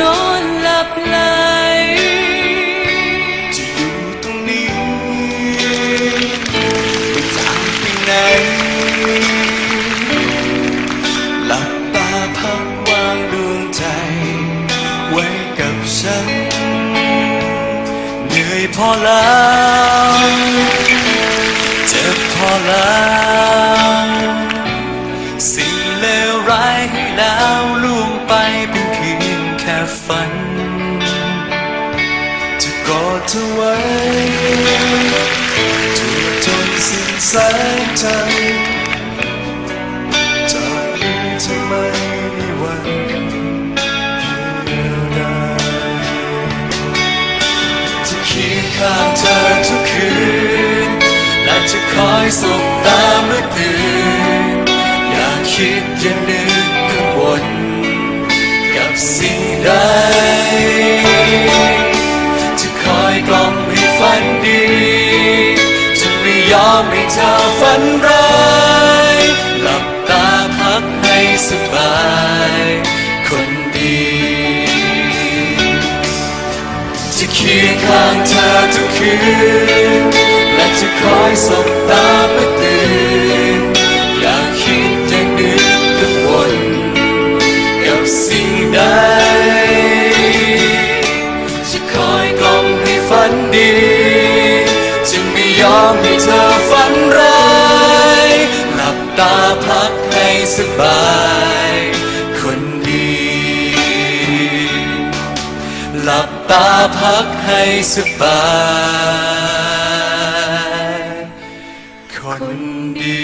นอนหลับไหลจะอยู่ตรงนี้ไม่จากไปไหนหลับตาพักวางดวงใจ ไว้กับฉัน เหนื่อยพอแล้ว ฝัน จะกอดเธอไว้ถูกจนสิ้นสายใจจากนี้จะไม่มีวันเดียวดาจะเคียงข้างเธอทุกคืน และจะคอยส่งตามเมื่อตื่นอยากคิดอย่านึกกังวลกับ seen ใด จะคอยกล่อมให้ฝันดี จะไม่ยอมให้เธอฝันร้ายหลับตาพักให้สบาย คนดี จะเคียงข้างเธอทุกคืน และจะคอยสบตาเมื่อตื่นอย่าคิดจะนึกกังวลกับสิ่ง อยกล่อมให้ฝันดีจะไม่ยอมให้เธอฝันร้ายหลับตาพักให้สบาย คนดี หลับตาพักให้สบาย คนดี